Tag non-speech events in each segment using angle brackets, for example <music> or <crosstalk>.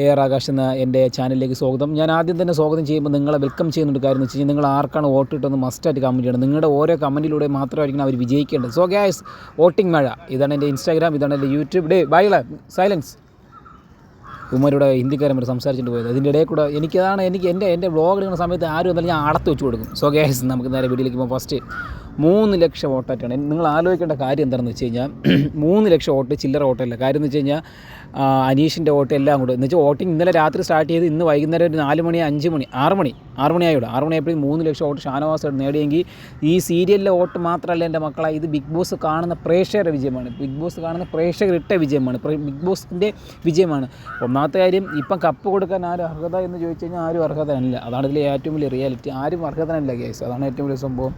A R Akash എന്ന എന്റെ ചാനലിലേക്ക് സ്വാഗതം. ഞാൻ ആദ്യം തന്നെ സ്വാഗതം ചെയ്യുമ്പോൾ നിങ്ങളെ വെൽക്കം ചെയ്യുന്നുണ്ട് കാര്യം എന്ന് വെച്ച് കഴിഞ്ഞാൽ നിങ്ങൾ ആർക്കാണ് വോട്ട് ഇട്ടതെന്ന് മസ്റ്റായിട്ട് കമന്റ് ചെയ്യണം. നിങ്ങളുടെ ഓരോ കമന്റിലൂടെ മാത്രമായിരിക്കണം അവർ വിജയിക്കേണ്ടത്. സോ ഗ്യാസ് വോട്ടിംഗ് മഴ. ഇതാണ് എന്റെ ഇൻസ്റ്റാഗ്രാം ഇതാണ് എന്റെ യൂട്യൂബ് ഡേ ബൈള സൈലൻസ് ഉമ്മരുടെ ഹിന്ദിക്കാരൻ വരെ സംസാരിച്ചിട്ട് പോയത്. അതിന്റെ ഇടയിൽ കൂടെ എനിക്കതാണ് എനിക്ക് എന്റെ എന്റെ വ്ളോഗ് എടുക്കുന്ന സമയത്ത് ആരും എന്നാലും ഞാൻ അടത്ത് വെച്ച് കൊടുക്കും. സോ ഗ്യാസ് നമുക്ക് നേരെ വീട്ടിലേക്ക് പോകുമ്പോൾ ഫസ്റ്റ് മൂന്ന് ലക്ഷം വോട്ടായിട്ടാണ് നിങ്ങൾ ആലോചിക്കേണ്ട കാര്യം എന്താണെന്ന് വെച്ച് കഴിഞ്ഞാൽ <clears throat> മൂന്ന് ലക്ഷം വോട്ട് ചില്ലറ വോട്ടല്ല. കാര്യം എന്ന് വെച്ച് കഴിഞ്ഞാൽ അനീഷിന്റെ വോട്ട് എല്ലാം കൂടെ. എന്ന് വെച്ചാൽ വോട്ടിംഗ് ഇന്നലെ രാത്രി സ്റ്റാർട്ട് ചെയ്ത് ഇന്ന് വൈകുന്നേരം ഒരു നാല് മണി അഞ്ച് മണി ആറ് മണി ആറ് മണിയായിവിടെ ആറ് മണിയായപ്പോഴും മൂന്ന് ലക്ഷം വോട്ട് ഷാനവാസ് നേടിയെങ്കിൽ ഈ സീരിയലിലെ വോട്ട് മാത്രമല്ല എന്റെ മക്കളെ ഇത് ബിഗ് ബോസ് കാണുന്ന പ്രേക്ഷകരുടെ വിജയമാണ്. ബിഗ് ബോസ് കാണുന്ന പ്രേക്ഷകർ ഇട്ട വിജയമാണ്. ബിഗ് ബോസിന്റെ വിജയമാണ്. ഒന്നാമത്തെ കാര്യം ഇപ്പം കപ്പ് കൊടുക്കാൻ ആരും അർഹത എന്ന് ചോദിച്ചു കഴിഞ്ഞാൽ ആരും അർഹത അല്ല അതാണ് ഇതിലെ ഏറ്റവും വലിയ റിയാലിറ്റി ആരും അർഹതനല്ല കേസ് അതാണ് ഏറ്റവും വലിയ സംഭവം.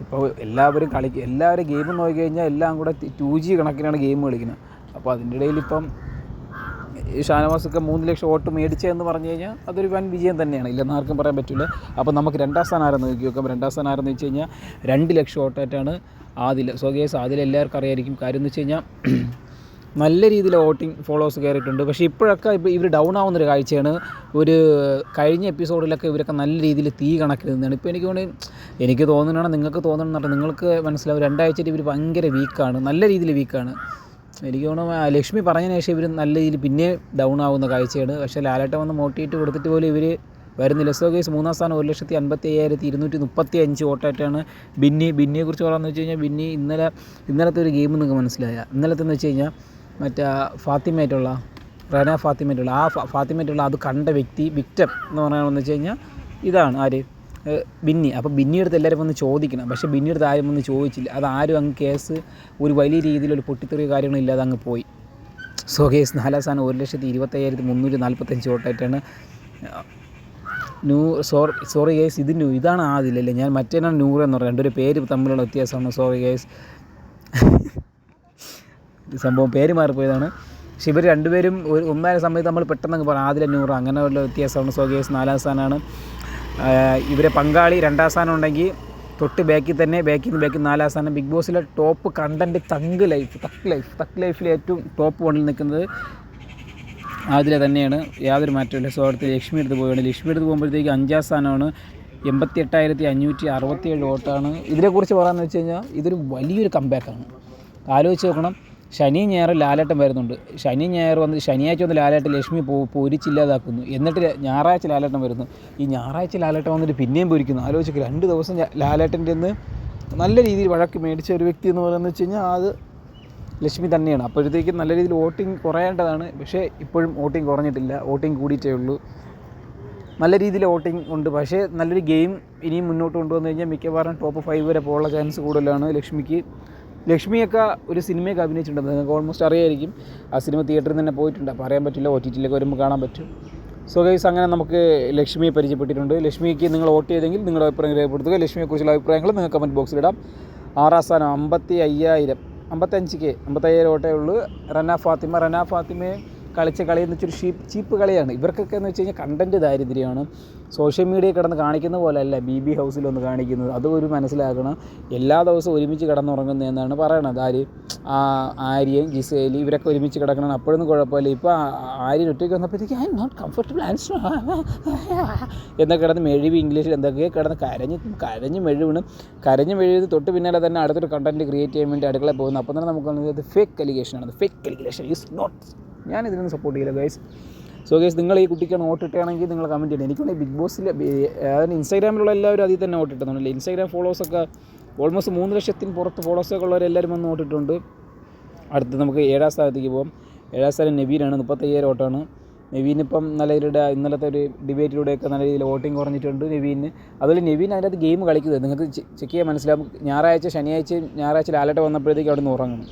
ഇപ്പോൾ എല്ലാവരും കളിക്കും എല്ലാവരും ഗെയിം നോക്കി കഴിഞ്ഞാൽ എല്ലാം കൂടെ ടു ജി കണക്കിനാണ് ഗെയിം കളിക്കുന്നത്. അപ്പോൾ അതിന്റെ ഇടയിൽ ഇപ്പം ഷാനവാസൊക്കെ മൂന്ന് ലക്ഷം വോട്ട് മേടിച്ചതെന്ന് പറഞ്ഞു കഴിഞ്ഞാൽ അതൊരു വൻ വിജയം തന്നെയാണ്. ഇല്ലെന്ന് ആർക്കും പറയാൻ പറ്റില്ല. അപ്പോൾ നമുക്ക് രണ്ടാം സ്ഥാനം ആരെന്ന് നോക്കി നോക്കാം. രണ്ടാം സ്ഥാനം ആരെന്ന് വെച്ച് കഴിഞ്ഞാൽ രണ്ട് ലക്ഷം വോട്ടായിട്ടാണ് ആദിൽ സോ ഗേസ് ആദിൽ എല്ലാവർക്കും അറിയായിരിക്കും. കാര്യം എന്ന് വെച്ച് കഴിഞ്ഞാൽ നല്ല രീതിയിൽ വോട്ടിംഗ് ഫോളോവേഴ്സ് കയറിയിട്ടുണ്ട്. പക്ഷേ ഇപ്പോഴൊക്കെ ഇപ്പോൾ ഇവർ ഡൗൺ ആവുന്നൊരു കാഴ്ചയാണ്. ഒരു കഴിഞ്ഞ എപ്പിസോഡിലൊക്കെ ഇവരൊക്കെ നല്ല രീതിയിൽ തീ കണക്കിരുന്നതാണ് ഇപ്പോൾ എനിക്ക് തോന്നി എനിക്ക് തോന്നുന്നതാണ് നിങ്ങൾക്ക് തോന്നുന്നുണ്ട് നിങ്ങൾക്ക് മനസ്സിലാവും രണ്ടാഴ്ചയായിട്ട് ഇവർ ഭയങ്കര വീക്കാണ് നല്ല രീതിയിൽ വീക്കാണ് എനിക്ക് തോന്നുന്നു ലക്ഷ്മി പറഞ്ഞതിന് ശേഷം ഇവർ നല്ല രീതിയിൽ പിന്നെ ഡൗൺ ആവുന്ന കാഴ്ചയാണ്. പക്ഷേ ലാലേട്ട വന്ന് മോട്ടിവേറ്റ് കൊടുത്തിട്ട് പോലും ഇവർ വരുന്നില്ല. സോ കേസ് മൂന്നാം സ്ഥാനം ഒരു ലക്ഷത്തി അൻപത്തി അയ്യായിരത്തി ഇരുന്നൂറ്റി മുപ്പത്തി അഞ്ച് വോട്ടായിട്ടാണ് ബിന്നി ബിന്നിയെക്കുറിച്ച് പറയാമെന്ന് വെച്ച് കഴിഞ്ഞാൽ ബിന്നി ഇന്നലെ ഇന്നലത്തെ ഒരു ഗെയിം നിങ്ങൾക്ക് മനസ്സിലായ. ഇന്നലത്തെ എന്ന് വെച്ച് കഴിഞ്ഞാൽ മറ്റേ ഫാത്തിമയായിട്ടുള്ള റന ഫാത്തിമയായിട്ടുള്ള ആ ഫാത്തിമയായിട്ടുള്ള അത് കണ്ട വ്യക്തി വിക്റ്റം എന്ന് പറയുകയാണെന്ന് വെച്ച് കഴിഞ്ഞാൽ ഇതാണ് ആര്? ബിന്നി. അപ്പോൾ ബിന്നിയെടുത്ത് എല്ലാവരും വന്ന് ചോദിക്കണം. പക്ഷേ ബിന്നിയെടുത്ത് ആരും വന്ന് ചോദിച്ചില്ല. അത് ആരും അങ്ങ് കേസ് ഒരു വലിയ രീതിയിലൊരു പൊട്ടിത്തെറിയോ കാര്യങ്ങളില്ലാതെ അങ്ങ് പോയി. സോ കേസ് നാലാം ഒരു ലക്ഷത്തി ഇരുപത്തയ്യായിരത്തി മുന്നൂറ്റി നാൽപ്പത്തഞ്ച് വോട്ടായിട്ടാണ്. നൂ സോറി സോറി കേസ് ഇത് ന്യൂ ഇതാണ് ആദ്യമില്ലല്ലേ ഞാൻ മറ്റേനാണ് നൂറ് എന്ന് പറയുന്നത് രണ്ടൊരു പേര് തമ്മിലുള്ള വ്യത്യാസമാണ്. സോറി കേസ് സംഭവം പേര് മാറിപ്പോയതാണ്. പക്ഷെ ഇവർ രണ്ടുപേരും ഒരു ഒന്നായ സമയത്ത് നമ്മൾ പെട്ടെന്ന് പറയാം ആദില നൂറ് അങ്ങനെ ഉള്ള വ്യത്യാസമാണ്. സ്വകേസ് കേസ് നാലാം സ്ഥാനമാണ് ഇവരെ പങ്കാളി രണ്ടാം സ്ഥാനം ഉണ്ടെങ്കിൽ തൊട്ട് ബാക്കിൽ തന്നെ ബാക്കിൽ നിന്ന് ബാക്കിൽ നാലാം സ്ഥാനം. Big ബോസിലെ top content thug life thug life thug ലൈഫിൽ ഏറ്റവും ടോപ്പ് വണ്ണിൽ നിൽക്കുന്നത് ആതിര തന്നെയാണ്. യാതൊരു മാറ്റമില്ല സോ അടുത്ത് ലക്ഷ്മി എടുത്ത് പോവുകയാണ്. ലക്ഷ്മി എടുത്ത് പോകുമ്പോഴത്തേക്ക് അഞ്ചാം സ്ഥാനമാണ്. എൺപത്തി എട്ടായിരത്തി അഞ്ഞൂറ്റി അറുപത്തിയേഴ് വോട്ടാണ്. ഇതിനെക്കുറിച്ച് പറയാമെന്ന് വെച്ച് കഴിഞ്ഞാൽ ഇതൊരു വലിയൊരു കമ്പാക്കാണ് ആലോചിച്ച് നോക്കണം. ശനി ഞായറും ലാലേട്ടൻ വരുന്നുണ്ട്. ശനി ഞായർ വന്ന് ശനിയാഴ്ച വന്ന് ലാലേട്ടൻ ലക്ഷ്മി പോ പൊരിച്ചില്ലാതാക്കുന്നു. എന്നിട്ട് ഞായറാഴ്ച ലാലേട്ടൻ വരുന്നു. ഈ ഞായറാഴ്ച ലാലേട്ടൻ വന്നിട്ട് പിന്നെയും പൊരിക്കുന്നു. ആലോചിക്കുക രണ്ട് ദിവസം ലാലേട്ടന്റെ നിന്ന് നല്ല രീതിയിൽ വഴക്ക് മേടിച്ച ഒരു വ്യക്തി എന്ന് പറയുന്നത് വെച്ച് കഴിഞ്ഞാൽ അത് ലക്ഷ്മി തന്നെയാണ്. അപ്പോഴത്തേക്കും നല്ല രീതിയിൽ വോട്ടിംഗ് കുറയേണ്ടതാണ്. പക്ഷേ ഇപ്പോഴും വോട്ടിംഗ് കുറഞ്ഞിട്ടില്ല. വോട്ടിംഗ് കൂടിയിട്ടേ ഉള്ളൂ. നല്ല രീതിയിൽ വോട്ടിംഗ് ഉണ്ട്. പക്ഷേ നല്ലൊരു ഗെയിം ഇനിയും മുന്നോട്ട് കൊണ്ടുവന്നു കഴിഞ്ഞാൽ മിക്കവാറും ടോപ്പ് ഫൈവ് വരെ പോകാനുള്ള ചാൻസ് കൂടുതലാണ് ലക്ഷ്മിക്ക്. ലക്ഷ്മിയൊക്കെ ഒരു സിനിമയൊക്കെ അഭിനയിച്ചിട്ടുണ്ട്. നിങ്ങൾക്ക് ഓൾമോസ്റ്റ് അറിയായിരിക്കും. ആ സിനിമ തിയേറ്ററിൽ തന്നെ പോയിട്ടുണ്ട്. അപ്പോൾ അറിയാൻ പറ്റില്ല ഒ ടി ടിയിലൊക്കെ വരുമ്പോൾ കാണാൻ പറ്റും. സോ ഗൈസ് അങ്ങനെ നമുക്ക് ലക്ഷ്മിയെ പരിചയപ്പെട്ടിട്ടുണ്ട്. ലക്ഷ്മിക്ക് നിങ്ങൾ വോട്ട് ചെയ്തെങ്കിൽ നിങ്ങളുടെ അഭിപ്രായം രേഖപ്പെടുത്തുക. ലക്ഷ്മിയെക്കുറിച്ചുള്ള അഭിപ്രായങ്ങൾ നിങ്ങൾക്ക് കമന്റ് ബോക്സിൽ ഇടാം. ആറാം സ്ഥാനം അമ്പത്തി അയ്യായിരം അമ്പത്തഞ്ച് കെ അമ്പത്തയ്യായിരം വോട്ടേ ഉള്ളൂ. റന ഫാത്തിമ റന ഫാത്തിമയെ കളിച്ച കളി എന്ന് വെച്ചൊരു ഷീപ്പ് ചീപ്പ് കളിയാണ്. ഇവർക്കൊക്കെ എന്ന് വെച്ച് കഴിഞ്ഞാൽ കണ്ടന്റ് ദാരിദ്ര്യമാണ്. സോഷ്യൽ മീഡിയ കിടന്ന് കാണിക്കുന്ന പോലെയല്ല ബി ബി ഹൗസിലൊന്ന് കാണിക്കുന്നത്. അതും ഒരു മനസ്സിലാക്കണം. എല്ലാ ദിവസവും ഒരുമിച്ച് കിടന്നുറങ്ങുന്നത് എന്നാണ് പറയണത്. ആര്? ആര്യൻ ജിസേലി ഇവരൊക്കെ ഒരുമിച്ച് കിടക്കണം അപ്പോഴൊന്നും കുഴപ്പമില്ല. ഇപ്പോൾ ആര്യൻ ഒറ്റയ്ക്ക് വന്നപ്പോഴത്തേക്ക് I am not comfortable answer എന്നൊക്കെ കിടന്ന് മെഴുവി ഇംഗ്ലീഷിൽ എന്തൊക്കെയോ കിടന്ന് കരഞ്ഞ് കരഞ്ഞ് മെഴുവിണ് കരഞ്ഞ് മെഴുതി തൊട്ട് പിന്നാലെ തന്നെ അടുത്തൊരു കണ്ടന്റ് ക്രിയേറ്റ് ചെയ്യാൻ വേണ്ടി അടുക്കള പോകുന്നു. അപ്പോൾ തന്നെ നമുക്ക് ഫേക്ക് അലിഗേഷൻ ആണ്. ഫേക്ക് അലിഗേഷൻ ഈസ് നോട്ട് ഞാൻ ഇതിനൊന്നും സപ്പോർട്ട് ചെയ്യില്ല ഗൈസ് സോ ഗൈസ് നിങ്ങൾ ഈ കുട്ടിക്കാണ് നോട്ട് ഇട്ടാണെങ്കിൽ നിങ്ങൾ കമന്റ് ചെയ്യണം. എനിക്കുണ്ടെങ്കിൽ ബിഗ് ബോസിൽ അതായത് ഇൻസ്റ്റാഗ്രാമിലുള്ള എല്ലാവരും അതിൽ തന്നെ നോട്ട് ഇട്ടുന്നുണ്ടല്ലോ ഇൻസ്റ്റാഗ്രാം ഫോളോസൊക്കെ ഓൾമോസ്റ്റ് മൂന്ന് ലക്ഷത്തിന് പുറത്ത് ഫോളോസൊക്കെ ഉള്ളവരെല്ലാവരും വന്ന് വോട്ടിട്ടുണ്ട് അടുത്ത് നമുക്ക് ഏഴാം സ്ഥാനത്തേക്ക് പോകാം ഏഴാം സ്ഥാനം നവീനാണ് മുപ്പത്തയ്യായിരം വോട്ടാണ്. നവീനിപ്പം നല്ല രീതിയുടെ ഇന്നലത്തെ ഒരു ഡിബേറ്റിലൂടെയൊക്കെ നല്ല രീതിയിൽ വോട്ടിംഗ് കുറഞ്ഞിട്ടുണ്ട് നവീന്. അതുപോലെ നവീൻ അതിനകത്ത് ഗെയിം കളിക്കുന്നത് നിങ്ങൾക്ക് ചെക്ക് ചെയ്യാൻ മനസ്സിലാവും. ഞായറാഴ്ച ശനിയാഴ്ച ഞായറാഴ്ച ലാലട്ട വന്നപ്പോഴത്തേക്ക് അവിടെ നിന്ന് ഉറങ്ങണം.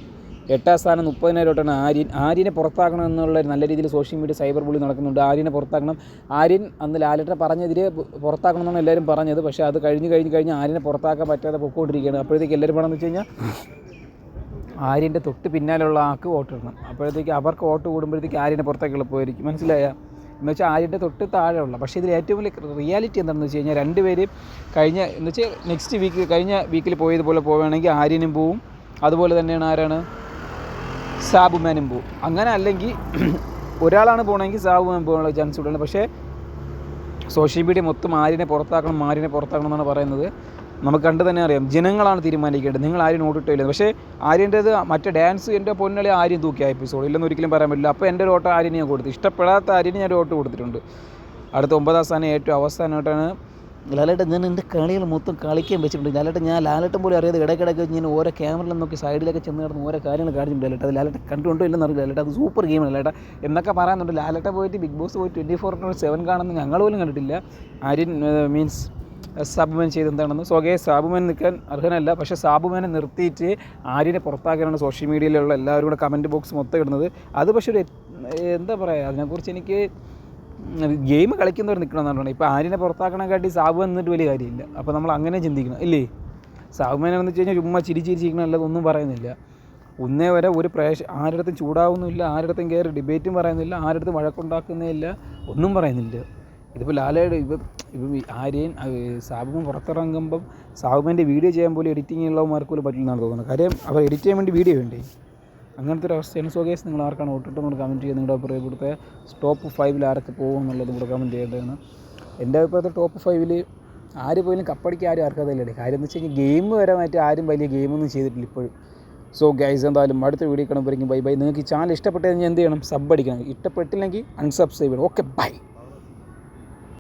എട്ടാം സ്ഥാനം മുപ്പതിനായിരം തൊട്ടാണ് ആര്യൻ. ആര്യനെ പുറത്താക്കണം എന്നുള്ള നല്ല രീതിയിൽ സോഷ്യൽ മീഡിയ സൈബർ ബുള്ളി നടക്കുന്നുണ്ട്. ആര്യനെ പുറത്താക്കണം. ആര്യൻ അന്ന് ലാലേട്ടനെ പറഞ്ഞെതിരെ പുറത്താക്കണം എന്നാണ് എല്ലാവരും പറഞ്ഞത്. പക്ഷേ അത് കഴിഞ്ഞ് കഴിഞ്ഞ് കഴിഞ്ഞ് ആര്യനെ പുറത്താക്കാൻ പറ്റാതെ പൊക്കോണ്ടിരിക്കുകയാണ്. അപ്പോഴത്തേക്ക് എല്ലാവരും വേണമെന്ന് വെച്ച് കഴിഞ്ഞാൽ ആര്യന്റെ തൊട്ട് പിന്നാലെയുള്ള ആൾക്ക് വോട്ട് ഇടണം. അപ്പോഴത്തേക്ക് അവർക്ക് വോട്ട് കൂടുമ്പോഴത്തേക്ക് ആര്യനെ പുറത്തേക്ക് എളുപ്പമായിരിക്കും മനസ്സിലായ? എന്ന് വെച്ചാൽ ആര്യന്റെ തൊട്ട് താഴെയുള്ള. പക്ഷേ ഇതിൽ ഏറ്റവും വലിയ റിയാലിറ്റി എന്താണെന്ന് വെച്ച് കഴിഞ്ഞാൽ രണ്ടുപേരും കഴിഞ്ഞ എന്ന് വെച്ചാൽ നെക്സ്റ്റ് വീക്ക് കഴിഞ്ഞ വീക്കിൽ പോയതുപോലെ പോവുകയാണെങ്കിൽ ആര്യനും പോവും. അതുപോലെ തന്നെയാണ് ആരാണ്? സാബുമാനും പോവും അങ്ങനെ അല്ലെങ്കിൽ <clears throat> ഒരാളാണ് പോകണമെങ്കിൽ സാബു പോകാനുള്ള ചാൻസ് കൂടുതലാണ്. പക്ഷേ സോഷ്യൽ മീഡിയ മൊത്തം ആരിനെ പുറത്താക്കണം ആരിനെ പുറത്താക്കണം എന്നാണ് പറയുന്നത്. നമുക്ക് കണ്ട് തന്നെ അറിയാം. ജനങ്ങളാണ് തീരുമാനിക്കേണ്ടത്. നിങ്ങൾ ആരും ഓടിട്ടില്ല പക്ഷേ ആര്യന്റേത് മറ്റേ ഡാൻസ് എന്റെ പൊന്നളി ആര്യം തൂക്കിയ എപ്പിസോഡ് ഇല്ലെന്ന് ഒരിക്കലും പറയാൻ പറ്റില്ല. അപ്പോൾ എന്റെ ഒരു ഓട്ടം ആര്യനെ ഞാൻ കൊടുത്തു ഇഷ്ടപ്പെടാത്ത ആര്യനെ ഞാൻ ഒരു ഓട്ട് കൊടുത്തിട്ടുണ്ട്. അടുത്ത ഒമ്പതാം സ്ഥാനം ഏറ്റവും അവസാനമായിട്ടാണ് ലാലേട്ടൻ ഞാൻ എന്റെ കളികൾ മൊത്തം കളിക്കാൻ വെച്ചിട്ടുണ്ട്. ലാലേട്ടൻ ഞാൻ ലാലേട്ടൻ പോലും അറിയാതെ ഇടയ്ക്കിടയ്ക്ക് ഞാൻ ഓരോ ക്യാമറയിൽ നോക്കി സൈഡിലൊക്കെ ചെന്ന് കിടന്ന് ഓരോ കാര്യങ്ങൾ കാണിച്ചിട്ടുണ്ട് ലാലേട്ടൻ. അത് ലാലേട്ടൻ കണ്ടുകൊണ്ടോ ഇല്ലെന്ന് അറിയില്ല. ലാലേട്ടൻ അത് സൂപ്പർ ഗെയിമാണ് ലാലേട്ടൻ. എന്നൊക്കെ പറയുന്നുണ്ട് ലാലേട്ടൻ പോയിട്ട് ബിഗ് ബോസ് പോയി ട്വന്റി ഫോർ സെവൻ കാണുന്ന ഞങ്ങൾ പോലും കണ്ടിട്ടില്ല. ആര്യൻ മീൻസ് സാബുമാൻ ചെയ്ത് എന്താണെന്ന്. സ്വകേ സാബുമാൻ നിൽക്കാൻ അർഹനല്ല. പക്ഷേ സാബുമാനെ നിർത്തിയിട്ട് ആര്യനെ പുറത്താക്കാനാണ് സോഷ്യൽ മീഡിയയിലുള്ള എല്ലാവരും കൂടെ കമന്റ് ബോക്സ് മൊത്തം ഇടുന്നത്. അത് പക്ഷേ ഒരു എന്താ പറയുക അതിനെക്കുറിച്ച് എനിക്ക് ഗെയിം കളിക്കുന്നവർ നിൽക്കണമെന്നാണ് ഇപ്പോൾ ആര്യനെ പുറത്താക്കണേക്കാട്ടി സാബു എന്നിട്ട് വലിയ കാര്യമില്ല. അപ്പോൾ നമ്മൾ അങ്ങനെ ചിന്തിക്കണം. ഇല്ലേ? സാബുമേനെ എന്ന് വെച്ച് കഴിഞ്ഞാൽ ചുമ്മാ ചിരി ചിരി ചിരിക്കണം അല്ലാതെ ഒന്നും പറയുന്നില്ല. ഒന്നേ വരെ ഒരു പ്രേക്ഷ ആരുടെ ചൂടാവുന്നില്ല ആരുടെ കയറി ഡിബേറ്റും പറയുന്നില്ല. ആരുടെ വഴക്കുണ്ടാക്കുന്നില്ല ഒന്നും പറയുന്നില്ല. ഇതിപ്പോൾ ലാലയുടെ ഇപ്പം ഇപ്പം ആര്യൻ സാബുമൻ പുറത്തിറങ്ങുമ്പം സാബുമന്റെ വീഡിയോ ചെയ്യാൻ പോലും എഡിറ്റിംഗ് ഉള്ളവന്മാർക്ക് പോലും പറ്റില്ലെന്നാണ് തോന്നുന്നത്. കാര്യം അവർ എഡിറ്റ് ചെയ്യാൻ വേണ്ടി വീഡിയോ വേണ്ടേ അങ്ങനത്തെ ഒരു അവസ്ഥയാണ് സോ കേസ് നിങ്ങൾ ആർക്കാണ് ഓട്ടിട്ടെന്ന് കമന്റ് ചെയ്യുക. നിങ്ങളുടെ അഭിപ്രായം ഇവിടുത്തെ ടോപ്പ് ഫൈവിൽ ആരൊക്കെ പോകും എന്നുള്ളത് കൂടെ കമന്റ് ചെയ്യേണ്ടതാണ്. എന്റെ അഭിപ്രായത്തിൽ ടോപ്പ് ഫൈവിൽ ആര് പോയാലും കപ്പടിക്ക് ആരും അർഹതയില്ലേ കാര്യം എന്ന് വെച്ച് കഴിഞ്ഞാൽ ഗെയിം വരാനായിട്ട് ആരും വലിയ ഗെയിമൊന്നും ചെയ്തിട്ടില്ല ഇപ്പോഴും. സോ ഗൈസ് എന്തായാലും അടുത്ത വീഡിയോ കാണുമ്പോഴേക്കും ബൈ ബൈ നിങ്ങൾക്ക് ഈ ചാനൽ ഞാൻ എന്ത് ചെയ്യണം? സബ് അടിക്കണം. ഇഷ്ടപ്പെട്ടില്ലെങ്കിൽ അൺസബ്സ്ക്രൈബ് ചെയ്യണം. Okay bye